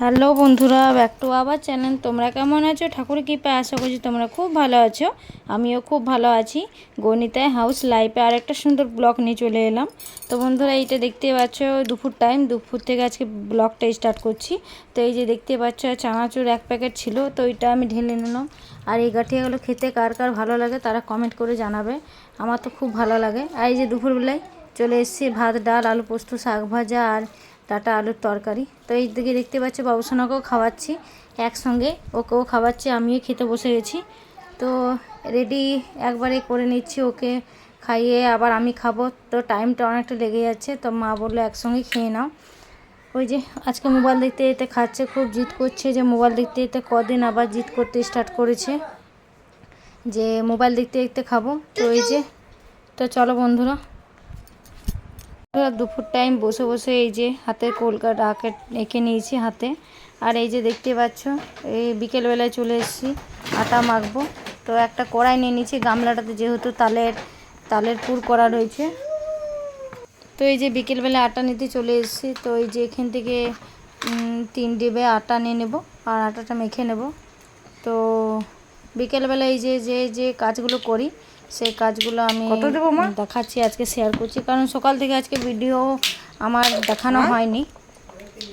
Hello বন্ধুরা, back to আবার channel. তোমরা কেমন আছো? ঠাকুর কৃপায় আশা করছি তোমরা খুব ভালো আছো। আমিও খুব ভালো আছি। গণিতায় হাউস লাইফে আর একটা সুন্দর ব্লগ নিয়ে চলে এলাম। তো বন্ধুরা এইটা দেখতে পাচ্ছ, দুপুর টাইম দুপুর থেকে আজকে ব্লগটা স্টার্ট করছি। তো এই যে দেখতে পাচ্ছ, চানাচুর এক প্যাকেট ছিল, তো ওইটা আমি ঢেলে নিলাম। আর এই গাঠিয়াগুলো খেতে কার কার ভালো লাগে, তারা কমেন্ট করে জানাবে। আমার তো খুব ভালো লাগে। আর এই যে দুপুরবেলায় চলে এসেছি ভাত, ডাল, আলু পোস্ত, শাক ভাজা, আর ডাটা আলুর তরকারি। তো এই দিকে দেখতে পাচ্ছি বাবুসোনাকেও খাওয়াচ্ছি একসঙ্গে। ওকেও খাওয়াচ্ছি আমিও খেতে বসে গেছি। তো রেডি একবারে করে নিচ্ছি ওকে খাইয়ে আবার আমি খাব। তো টাইমটা অনেকটা লেগে যাচ্ছে তো মা বলল একসঙ্গে খেয়ে নাও। ওই যে আজকে মোবাইল দেখতে যেতে খাচ্ছে খুব জিদ করছে যে মোবাইল দেখতে যেতে কদিন আবার জিদ করতে স্টার্ট করেছে যে মোবাইল দেখতে দেখতে খাব। তো এই যে তো চলো বন্ধুরা, দুপুর টাইম বসে বসে এই যে হাতে কলকাতা আঁকে এঁকে নিয়েছি হাতে। আর এই যে দেখতে পাচ্ছ, এই বিকেলবেলায় চলে এসেছি, আটা মাখবো। তো একটা কড়াই নিয়ে নিয়েছি, গামলাটাতে যেহেতু তালের তালের পুর করা রয়েছে। তো এই যে বিকেলবেলা আটা নিতে চলে এসেছি, তো এই যে এখান থেকে তিন ডিবে আটা নিয়ে নেব, আর আটাটা মেখে নেব। তো বিকেলবেলা এই যে যে যে কাজগুলো করি সেই কাজগুলো আমি দেখাচ্ছি আজকে শেয়ার করছি। কারণ সকাল থেকে আজকে ভিডিও আমার দেখানো হয়নি।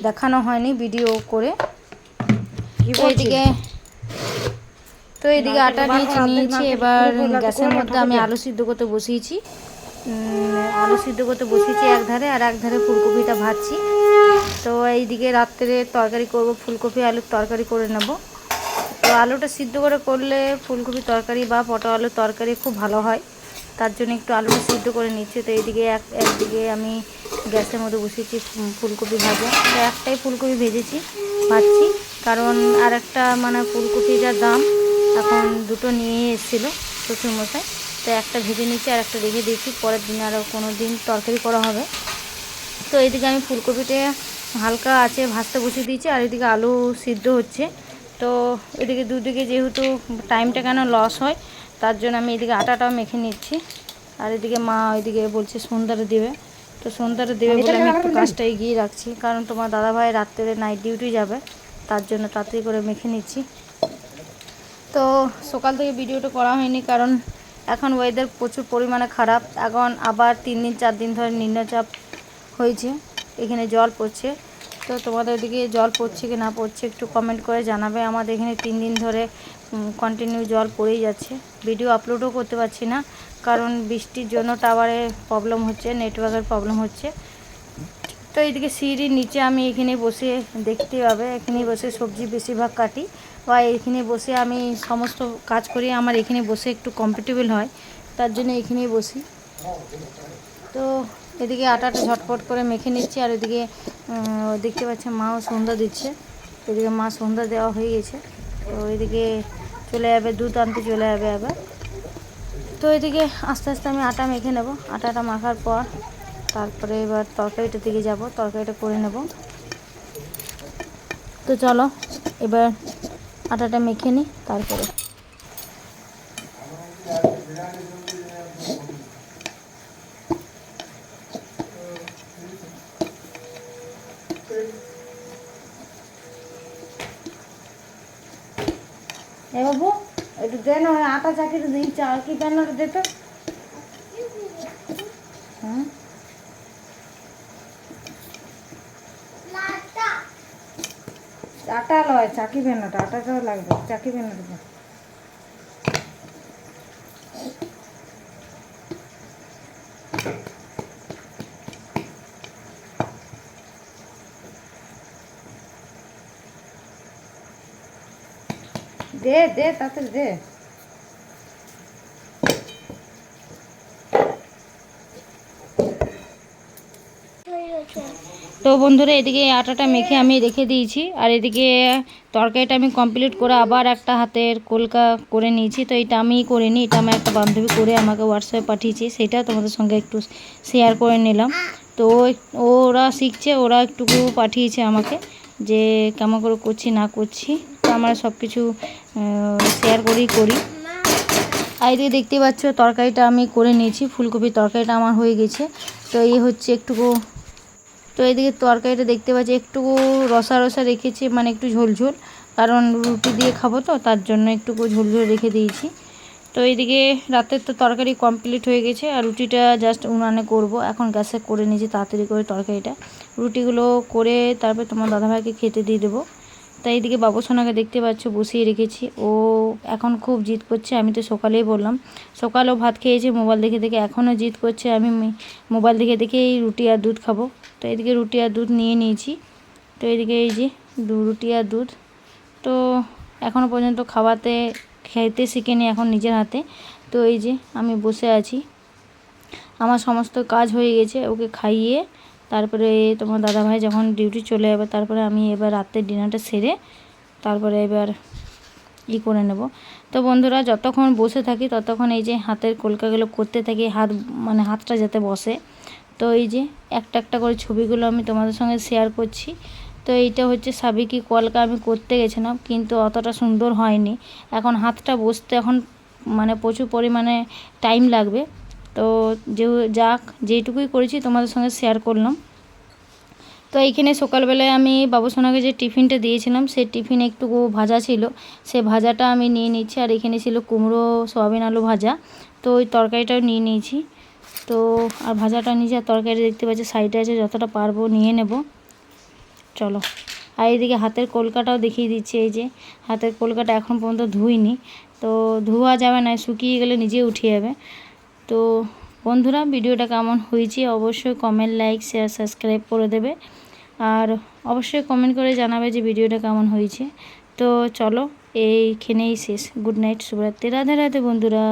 দেখানো হয়নি ভিডিও করে। তো এদিকে তো এদিকে আটা নিয়েছি নিয়েছি এবার গ্যাসের মধ্যে আমি আলু সিদ্ধ করতে বসিয়েছি। আলু সিদ্ধ করতে বসিয়েছি এক ধারে আর এক ধারে ফুলকপিটা ভাজছি। তো এইদিকে রাত্রে তরকারি করব ফুলকপি আলুর তরকারি করে নেব। আলুটা সিদ্ধ করে করলে ফুলকপি তরকারি বা পটল আলুর তরকারি খুব ভালো হয়। তার জন্য একটু আলুটা সিদ্ধ করে নিচ্ছি। তো এইদিকে এক, একদিকে আমি গ্যাসের মধ্যে বসিয়েছি ফুলকপি ভাজা। তো একটাই ফুলকপি ভেজেছি, ভাজছি। কারণ আর একটা মানে ফুলকপি যা দাম, এখন দুটো নিয়ে এসেছিল শ্বশুরমশাই। তো একটা ভেজে নিচ্ছি আর একটা রেখে দিয়েছি। পরের দিন আরও কোনো দিন তরকারি করা হবে। তো এইদিকে আমি ফুলকপিটা হালকা আছে ভাজতে বসিয়ে দিয়েছি। আর এদিকে আলু সিদ্ধ হচ্ছে। তো এদিকে দুদিকে যেহেতু টাইমটা কেন লস হয়, তার জন্য আমি এদিকে আটাটাও মেখে নিচ্ছি। আর এদিকে মা ওইদিকে বলছে সন্ধ্যাটা দেবে। তো সন্ধ্যাটা দেবে বলে আমি একটু কাজটা এগিয়ে রাখছি। কারণ তোমার দাদাভাই রাত্রে নাইট ডিউটি যাবে, তার জন্য তাড়াতাড়ি করে মেখে নিচ্ছি। তো সকাল থেকে ভিডিওটা করা হয়নি কারণ এখন ওয়েদার প্রচুর পরিমাণে খারাপ। এখন আবার তিন দিন, চার দিন ধরে নিম্নচাপ হয়েছে। এখানে জল পড়ছে। তো তোমাদের ওদিকে জল পড়ছে কি না পড়ছে একটু কমেন্ট করে জানাবে। আমাদের এখানে তিন দিন ধরে কন্টিনিউ জল পড়েই যাচ্ছে। ভিডিও আপলোডও করতে পারছি না, কারণ বৃষ্টির জন্য টাওয়ারে প্রবলেম হচ্ছে নেটওয়ার্কের প্রবলেম হচ্ছে। তো এইদিকে সিঁড়ির নিচে আমি এখানে বসে দেখতে পাবে, এখানে বসে সবজি বেশিরভাগ কাটি বা এখানে বসে আমি সমস্ত কাজ করি আমার এখানে বসে একটু কমফর্টেবল হয়, তার জন্য এখানেই বসি। তো এদিকে আটাটা ঝটপট করে মেখে নিচ্ছি, আর এদিকে দেখতে পাচ্ছে মাও সন্ধ্যা দিচ্ছে। এদিকে মা সন্ধ্যা দেওয়া হয়ে গেছে। তো এদিকে চলে যাবে, দুধ আনতে চলে যাবে আবার। তো এদিকে আস্তে আস্তে আমি আটা মেখে নেব। আটাটা মাখার পর তারপরে এবার তরকারিটার দিকে যাব। তরকারিটা করে নেব। তো চলো, এবার আটাটা মেখে নিই তারপরে। এ বাবু একটু দে না ওই আটা চাকিটা দিই চাকি প্যানটা দে তো। হ্যাঁ আটা লয় চাকি বেনাটা আটাটাও লাগবে চাকি বেনাটা দে। দে দে তাতে দে। তো বন্ধুরা, এদিকে আটাটা মেখে আমি রেখে দিয়েছি, আর এদিকে তরকারিটা আমি কমপ্লিট করে আবার একটা হাতের কলকা করে নিয়েছি। তো এটা করে নিই, এটা আমার একটা বান্ধবী করে আমাকে হোয়াটসঅ্যাপে পাঠিয়েছে, সেটা তোমাদের সঙ্গে একটু শেয়ার করে নিলাম। তো ওরা শিখছে, ওরা একটুকু পাঠিয়েছে আমাকে যে কেমন করে করছি, না করছি। আমরা সব কিছু শেয়ার করেই করি। আর এদিকে দেখতে পাচ্ছ, তরকারিটা আমি করে নিয়েছি, ফুলকপির তরকারিটা আমার হয়ে গেছে। তো এই হচ্ছে একটুকু, তো এদিকে তরকারিটা দেখতে পাচ্ছি একটু রসা রসা রেখেছি মানে একটু ঝোলঝোল কারণ রুটি দিয়ে খাব তো, তার জন্য একটুকু ঝোলঝোল রেখে দিয়েছি। তো এইদিকে রাতের তো তরকারি কমপ্লিট হয়ে গেছে, আর রুটিটা জাস্ট উনানে করব। এখন গ্যাসে করে নিয়েছি, তাড়াতাড়ি করে তরকারিটা। রুটিগুলো করে তারপর তোমার দাদাভাইকে খেতে দিয়ে দেবো। তাই এদিকে বাবুসোনাকে দেখতে পাচ্ছ, বসিয়ে রেখেছি। ও এখন খুব জিদ করছে, আমি তো সকালেই বললাম। সকালেও ভাত খেয়েছে, মোবাইল দেখে দেখে এখনও জিদ করছে, আমি মোবাইল দেখে দেখে এই রুটি আর দুধ খাব। তো এদিকে রুটি আর দুধ নিয়ে নিয়েছি। তো এদিকে এই যে দু- রুটি আর দুধ। তো এখনও পর্যন্ত খাওয়াতে, খেতে শিখেনি এখন নিজের হাতে। তো এই যে আমি বসে আছি। আমার সমস্ত কাজ হয়ে গেছে, ওকে খাইয়ে তারপরে তোমার দাদাভাই যখন ডিউটি চলে যাবে, তারপরে আমি এবার রাতের ডিনারটা সেরে তারপরে এবার ই করে নেব। তো বন্ধুরা, যতক্ষণ বসে থাকি ততক্ষণ এই যে হাতের কলকাগুলো করতে থাকি, হাত মানে হাতটা যাতে বসে। তো এই যে একটা একটা করে ছবিগুলো আমি তোমাদের সঙ্গে শেয়ার করছি। তো এইটা হচ্ছে সাবিকি কলকা আমি করতে গেছিলাম, কিন্তু অতটা সুন্দর হয়নি। এখন হাতটা বসতে এখন মানে প্রচুর পরিমাণে টাইম লাগবে। তো যে যাক, যেইটুকুই করেছি তোমাদের সঙ্গে শেয়ার করলাম। তো এইখানে সকালবেলায় আমি বাবুসোনাকে যে টিফিনটা দিয়েছিলাম, সেই টিফিন একটু ভাজা ছিল। সে ভাজাটা আমি নিয়ে নিচ্ছি আর এখানে ছিল কুমড়ো, সয়াবিন, আলু ভাজা। তো ওই তরকারিটাও নিয়ে নিয়েছি। তো আর ভাজাটা নিয়েছি, আর তরকারি দেখতে পাচ্ছি সাইডে আছে, যতটা পারব নিয়ে নেব। চলো। আর এইদিকে হাতের কলকাটাও দেখিয়ে দিচ্ছি, এই যে হাতের কলকাটা এখন পর্যন্ত ধুইনি। তো ধোয়া যাবে না, শুকিয়ে গেলে নিজে উঠে যাবে। তো বন্ধুরা, ভিডিওটা কেমন হয়েছে অবশ্যই কমেন্ট লাইক শেয়ার সাবস্ক্রাইব করে দেবে। আর অবশ্যই কমেন্ট করে জানাবে যে ভিডিওটা কেমন হয়েছে। তো চলো, এইখানেই শেষ। গুড নাইট শুভরাত্রি। রাধে রাধে বন্ধুরা।